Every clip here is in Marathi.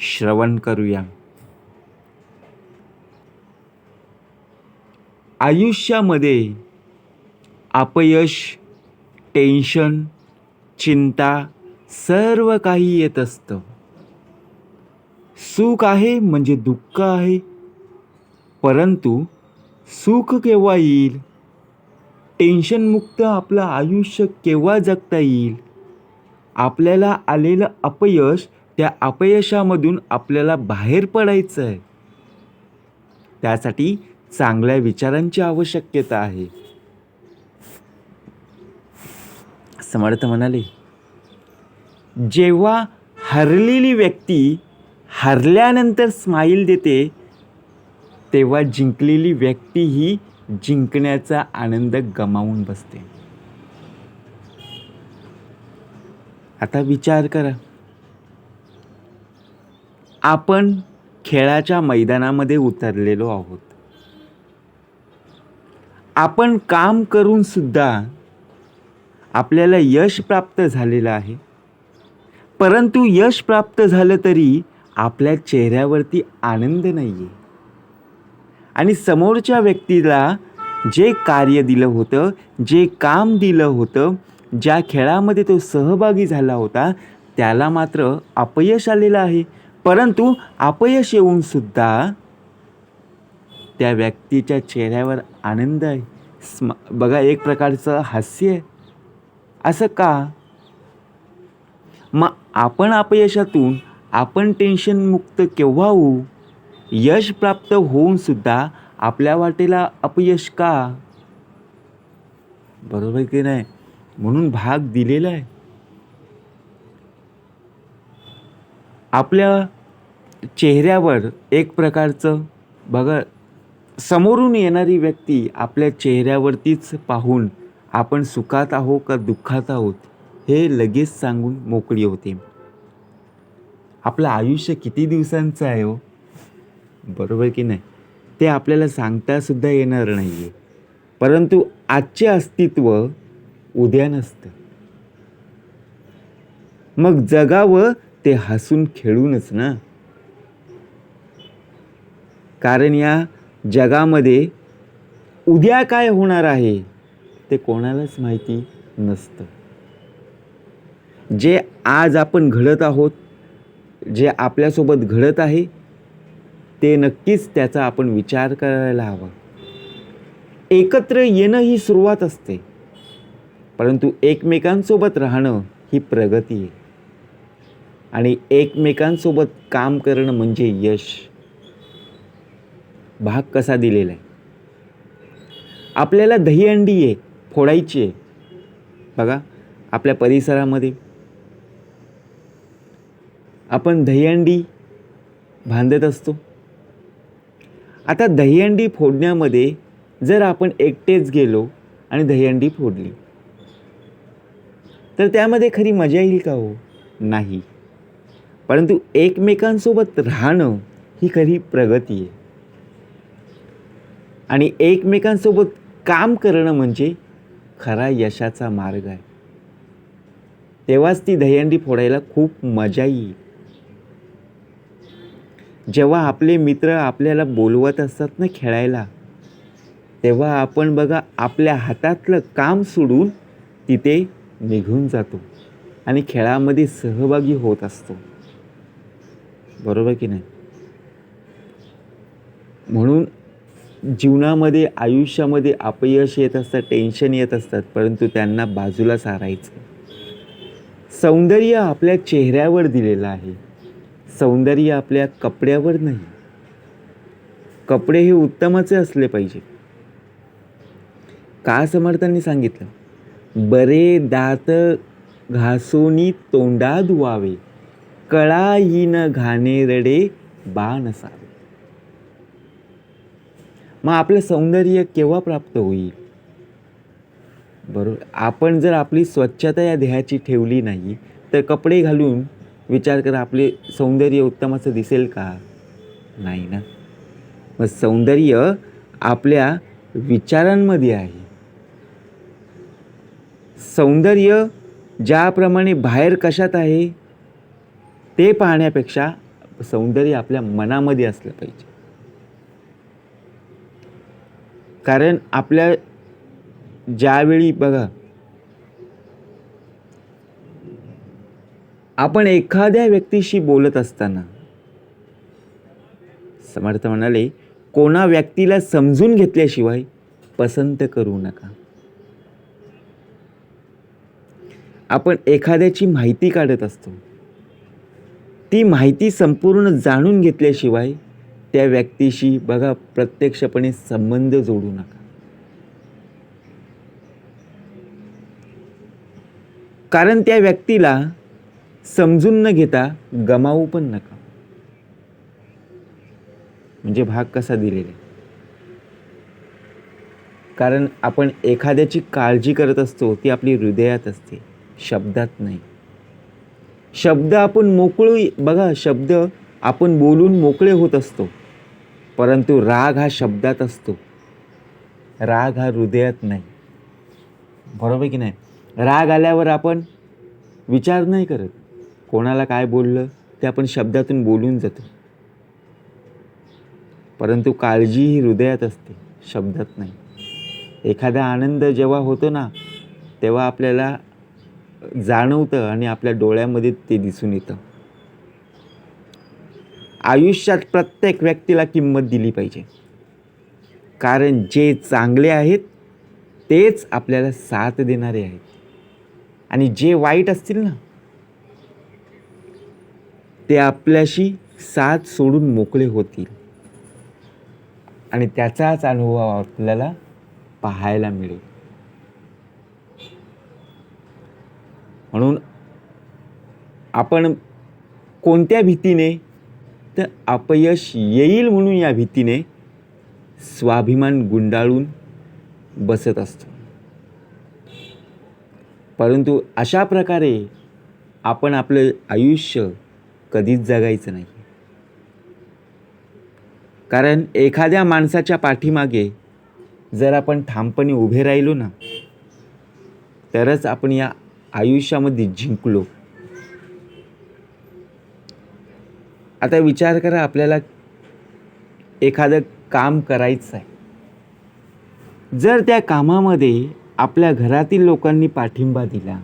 श्रवण करूया. आयुष्यामध्ये अपयश टेन्शन चिंता सर्व काही येत असतं. सुख आहे म्हणजे दुःख आहे. परंतु सुख केव्हा येईल? टेन्शनमुक्त आपलं आयुष्य केव्हा जगता येईल? आपल्याला आलेलं अपयश त्या अपयशामधून आपल्याला बाहेर पडायचं आहे त्यासाठी चांगल्या विचारांची आवश्यकता आहे. समर्थ म्हणाले जेव्हा हरलेली व्यक्ती हरल्यानंतर स्माईल देते तेव्हा जिंकलेली व्यक्ती ही जिंकण्याचा आनंद गमावून बसते. आता विचार करा. आपण खेळाच्या मैदानामध्ये उतरलेलो आहोत. आपण काम करून सुद्धा आपल्याला यश प्राप्त झालेलं आहे. परंतु यश प्राप्त झालं तरी आपल्या चेहऱ्यावरती आनंद नाही आहे आणि समोरच्या व्यक्तीला जे कार्य दिलं होतं जे काम दिलं होतं ज्या खेळामध्ये तो सहभागी झाला होता त्याला मात्र अपयश आलेलं आहे. परंतु अपयश येऊनसुद्धा त्या व्यक्तीच्या चेहऱ्यावर आनंद आहे. स्म बघा एक प्रकारचं हास्य आहे. असं का? मग आपण अपयशातून आपण टेन्शनमुक्त केव्हा होऊ? यश प्राप्त होऊन सुद्धा आपल्या वाटेला अपयश का? बरोबर की नाही? म्हणून भाग दिलेला आहे. आपल्या चेहऱ्यावर एक प्रकारचं बघा समोरून येणारी व्यक्ती आपल्या चेहऱ्यावरतीच पाहून आपण सुखात आहो का दुःखात आहोत हे लगेच सांगून मोकळी होते. आपलं आयुष्य किती दिवसांचं आहे हो? बरोबर की नाही? ते आपल्याला सांगतासुद्धा येणार नाही आहे परंतु आजचे अस्तित्व उद्या नसतं. मग जगावं ते हसून खेळूनच ना? कारण या जगामध्ये उद्या काय होणार आहे ते कोणालाच माहिती नसतं. जे आज आपण घडत आहोत जे आपल्यासोबत घडत आहे ते नक्कीच त्याचा आपण विचार करायला हवा. एकत्र येणं ही सुरुवात असते परंतु एकमेकांसोबत राहणं ही प्रगती आहे. आणि एकमेकांसोबत काम करणं म्हणजे यश. भाग कसा दिलेला आहे? आपल्याला दहीहंडी आहे फोडायची आहे. बघा आपल्या परिसरामध्ये. आपण दहीहंडी बांधत असतो. आता दहीहंडी फोडण्यामध्ये जर आपण एकटेच गेलो आणि दहीहंडी फोडली तर त्यामध्ये खरी मजा येईल का हो? नाही. परंतु एकमेकांसोबत राहणं ही खरी प्रगती आहे. आणि एकमेकांसोबत काम करणं म्हणजे खरा यशाचा मार्ग आहे. तेव्हाच ती दहीहंडी फोडायला खूप मजा येईल. जेव्हा आपले मित्र आपल्याला बोलवत असतात ना खेळायला तेव्हा आपण बघा आपल्या हातातलं काम सोडून तिथे निघून जातो आणि खेळामध्ये सहभागी होत असतो. बरोबर की नाही? म्हणून जीवनामध्ये आयुष्यामध्ये अपयश येत असतात टेन्शन येत असतात परंतु त्यांना बाजूला सारायचं. सौंदर्य आपल्या चेहऱ्यावर दिलेलं आहे. सौंदर्य आपल्या कपड्यावर नाही. कपडे हे उत्तमाचे असले पाहिजे. का समर्थांनी सांगितलं? बरे दात घासोनी तोंडा धुवावे कळाहीन घाणेरडे बाण असावे. मग आपलं सौंदर्य केव्हा प्राप्त होईल? बरोबर. आपण जर आपली स्वच्छता या देहाची ठेवली नाही तर कपडे घालून विचार करा आपले सौंदर्य उत्तम असं दिसेल का? नाही ना. मग सौंदर्य आपल्या विचारांमध्ये आहे. सौंदर्य ज्याप्रमाणे बाहेर कशात आहे ते पाहण्यापेक्षा सौंदर्य आपल्या मनामध्ये असलं पाहिजे. कारण आपल्या ज्यावेळी बघा आपण एखाद्या व्यक्तीशी बोलत असताना समर्थ म्हणाले कोणा व्यक्तीला समजून घेतल्याशिवाय पसंत करू नका. आपण एखाद्याची माहिती काढत असतो. ती माहिती संपूर्ण जाणून घेतल्याशिवाय त्या व्यक्तीशी बघा प्रत्यक्षपणे संबंध जोडू नका. कारण त्या व्यक्तीला समजून न घेता गमावू पण नका. म्हणजे भाग कसा दिलेला? आहे कारण आपण एखाद्याची काळजी करत असतो ती आपली हृदयात असते शब्दात नाही. शब्द आपण मोकळी बघा शब्द आपण बोलून मोकळे होत असतो. परंतु राग हा शब्दात असतो. राग हा हृदयात नाही. बरोबर की नाही? राग आल्यावर आपण विचार नाही करत. कोणाला काय बोललं ते आपण शब्दातून बोलून जातो. परंतु काळजी ही हृदयात असते शब्दात नाही. एखादा आनंद जेव्हा होतो ना तेव्हा आपल्याला जाणवतं आणि आपल्या डोळ्यामध्ये ते दिसून येतं. आयुष्यात प्रत्येक व्यक्तीला किंमत दिली पाहिजे. कारण जे चांगले आहेत तेच आपल्याला साथ देणारे आहेत. आणि जे वाईट असतील ना ते आपल्याशी साथ सोडून मोकळे होतील. आणि त्याचाच अनुभव आपल्याला पाहायला मिळेल. म्हणून आपण कोणत्या भीतीने तर अपयश येईल म्हणून या भीतीने स्वाभिमान गुंडाळून बसत असतो. परंतु अशा प्रकारे आपण आपलं आयुष्य कधीच जगायचं नाही. कारण एखाद्या माणसाच्या पाठीमागे जर आपण ठामपणे उभे राहिलो ना तरच आपण या आयुष्यामध्ये जिंकलो. आता विचार करा आपल्याला एखादं काम करायचं आहे जर त्या कामामध्ये आपल्या घरातील लोकांनी पाठिंबा दिला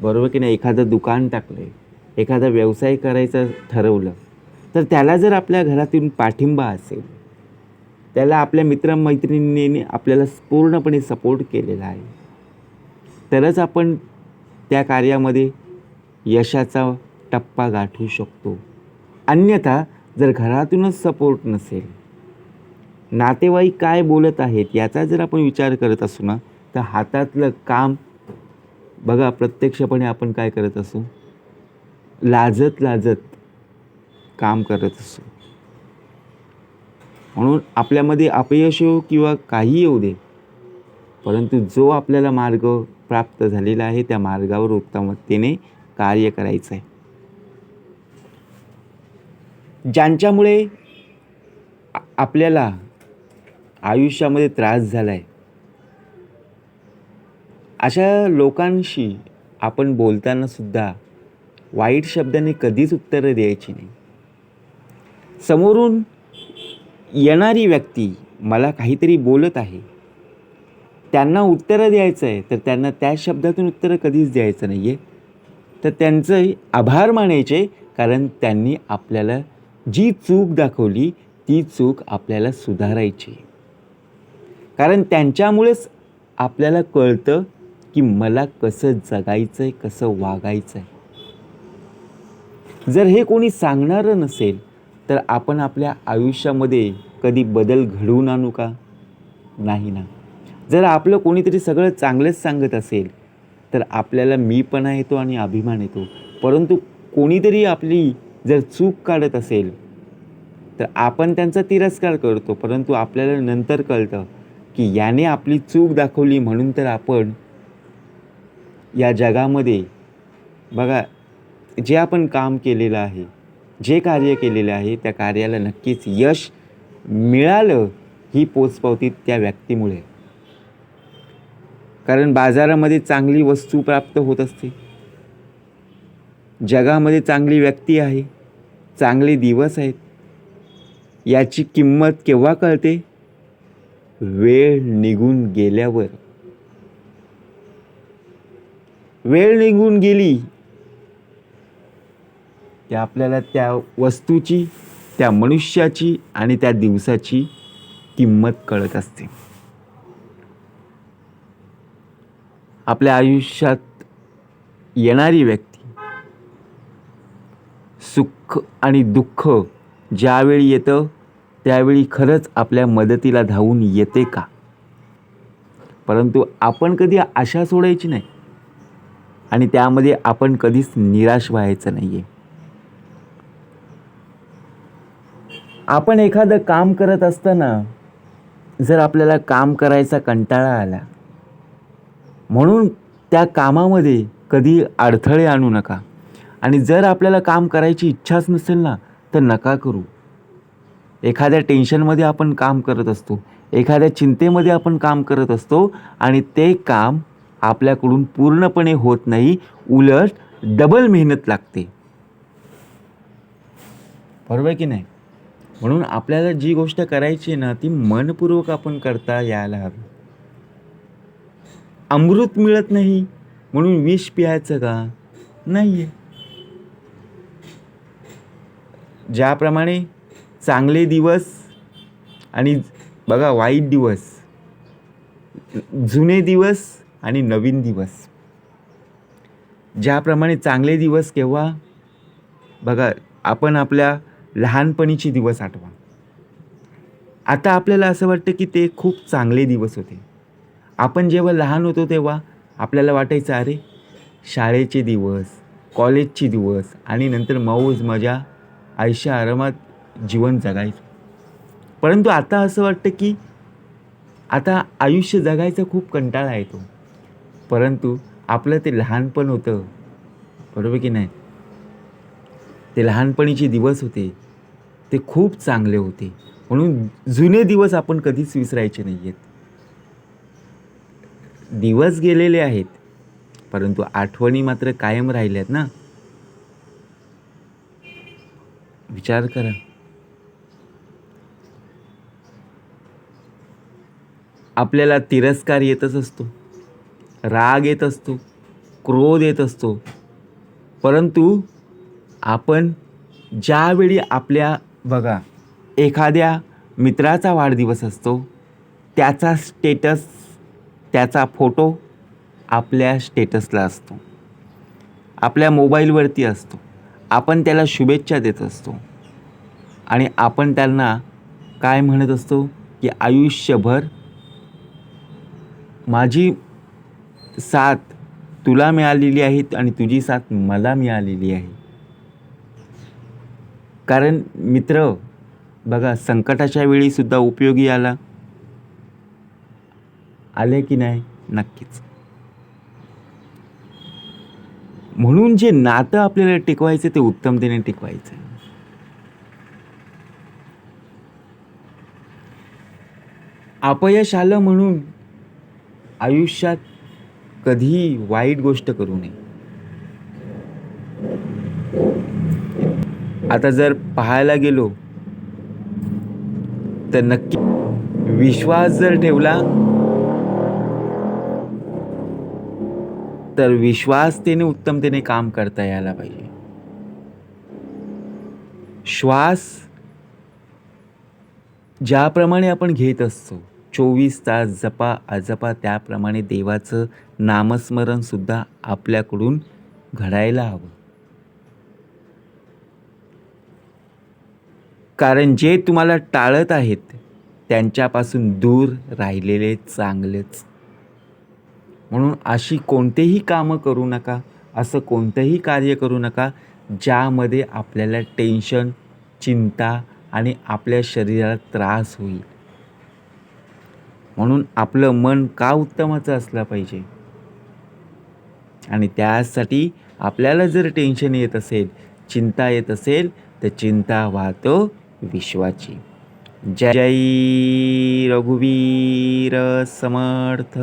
बरोबर की नाही? एखादं दुकान टाकलं एखादा व्यवसाय करायचं ठरवलं तर त्याला जर आपल्या घरातून पाठिंबा असेल त्याला आपल्या मित्रमैत्रिणींनी आपल्याला पूर्णपणे सपोर्ट केलेला आहे तरच आपण त्या कार्यामध्ये यशाचा टप्पा गाठू शकतो. अन्यथा जर घरातूनच सपोर्ट नसेल. नातेवाईक काय बोलत आहेत याचा जर आपण विचार करत असू ना तर हातातलं काम बघा प्रत्यक्षपणे आपण काय करत असू. लाजत लाजत काम करत असू. म्हणून आपल्यामध्ये अपयश येऊ किंवा काही येऊ दे परंतु जो आपल्याला मार्ग प्राप्त झालेला आहे त्या मार्गावर उत्तमतेने कार्य करायचं आहे. ज्यांच्यामुळे आपल्याला आयुष्यामध्ये त्रास झाला आहे अशा लोकांशी आपण बोलताना सुद्धा वाईट शब्दाने कधीच उत्तरं द्यायची नाही. समोरून येणारी व्यक्ती मला काहीतरी बोलत आहे. त्यांना उत्तरं द्यायचं आहे तर त्यांना त्या शब्दातून उत्तरं कधीच द्यायचं नाही आहे तर त्यांचे आभार मानायचे कारण त्यांनी आपल्याला जी चूक दाखवली ती चूक आपल्याला सुधारायची. कारण त्यांच्यामुळेच आपल्याला कळतं की मला कसं जगायचं आहे कसं वागायचं आहे जर हे कोणी सांगणारं नसेल तर आपण आपल्या आयुष्यामध्ये कधी बदल घडवून आणू का नाही ना. जर आपलं कोणीतरी सगळं चांगलंच सांगत असेल तर आपल्याला मीपणा येतो आणि अभिमान येतो परंतु कोणीतरी आपली जर चूक काढत असेल तर आपण त्यांचा तिरस्कार करतो. परंतु आपल्याला नंतर कळतं की याने आपली चूक दाखवली म्हणून तर आपण या जगामध्ये बघा जे आपण काम केलेलं आहे जे कार्य केलेलं आहे त्या कार्याला नक्कीच यश मिळालं ही पोचपावती त्या व्यक्तीमुळे. कारण बाजारामध्ये चांगली वस्तू प्राप्त होत असते. जगामध्ये चांगली व्यक्ती आहे. चांगले दिवस आहेत. याची किंमत केव्हा कळते? वेळ निघून गेल्यावर. वेळ निघून गेली. त्या आपल्याला त्या वस्तूची त्या मनुष्याची आणि त्या दिवसाची किंमत कळत असते. आपल्या आयुष्यात येणारी व्यक्ती सुख आणि दुःख ज्यावेळी येतं त्यावेळी खरंच आपल्या मदतीला धावून येते का? परंतु आपण कधी आशा सोडायची नाही आणि त्यामध्ये आपण कधीच निराश व्हायचं नाही आहे आपण एखादं काम करत असताना जर आपल्याला काम करायचा कंटाळा आला म्हणून त्या कामामध्ये कधी अडथळे आणू नका. आणि जर आपल्याला काम करायची इच्छाच नसेल ना तर नका करू. एखाद्या टेन्शनमध्ये आपण काम करत असतो एखाद्या चिंतेमध्ये आपण काम करत असतो आणि ते काम आपल्याकडून पूर्णपणे होत नाही उलट डबल मेहनत लागते. बरोबर की नाही? म्हणून आपल्याला जी गोष्ट करायची आहे ना ती मनपूर्वक आपण करता यायला हवी. अमृत मिळत नाही म्हणून विष प्यायचं का? नाही आहे ज्याप्रमाणे चांगले दिवस आणि बघा वाईट दिवस जुने दिवस आणि नवीन दिवस. ज्याप्रमाणे चांगले दिवस केव्हा? बघा आपण आपल्या लहानपणीचे दिवस आठवा. आता आपल्याला असं वाटतं की ते खूप चांगले दिवस होते. आपण जेव्हा लहान होतो तेव्हा आपल्याला वाटायचं अरे शाळेचे दिवस कॉलेजचे दिवस आणि नंतर मौज मजा आयुष्य आरामात जीवन जगायचं. परंतु आता असं वाटतं की आता आयुष्य जगायचा खूप कंटाळा येतो. परंतु आपलं ते लहानपण होतं. बरोबर की नाही? ते लहानपणीचे दिवस होते. ते खूप चांगले होते. म्हणून जुने दिवस आपण कधीच विसरायचे नाही आहेत दिवस गेलेले आहेत. परंतु आठवणी मात्र कायम राहिल्यात ना? विचार करा. आपल्याला तिरस्कार येतच असतो. राग येत असतो. क्रोध येत असतो. परंतु आपण ज्यावेळी आपल्या बघा एखाद्या मित्राचा वाढदिवस असतो त्याचा स्टेटस त्याचा फोटो आपल्या स्टेटसला असतो. आपल्या मोबाईलवरती असतो. आपण त्याला शुभेच्छा देत असतो. आणि आपण त्यांना काय म्हणत असतो? की आयुष्यभर माझी साथ तुला मिळालेली आहे आणि तुझी साथ मला मिळालेली आहे. कारण मित्र बघा संकटाच्या वेळीसुद्धा उपयोगी आला. आले की नाही? नक्कीच. म्हणून जे नातं आपल्याला टिकवायचं ते उत्तमतेने टिकवायचं अपयश आलं म्हणून आयुष्यात कधीही वाईट गोष्ट करू नये. आता जर पाहायला गेलो तर नक्की विश्वास जर ठेवला तर विश्वासतेने उत्तमतेने काम करता यायला पाहिजे. श्वास ज्याप्रमाणे आपण घेत असतो चोवीस तास जपा अजपा त्याप्रमाणे देवाचं नामस्मरण सुद्धा आपल्याकडून घडायला हवं. कारण जे तुम्हाला टाळत आहेत त्यांच्यापासून दूर राहिलेले चांगलेच म्हणून अशी कोणतेही कामं करू नका असं कोणतंही कार्य करू नका ज्यामध्ये आपल्याला टेन्शन चिंता आणि आपल्या शरीराला त्रास होईल. म्हणून आपलं मन का उत्तमाचं असलं पाहिजे? आणि त्यासाठी आपल्याला जर टेन्शन येत असेल चिंता येत असेल तर चिंता वाहतो विश्वाची. जय जय रघुवीर समर्थ.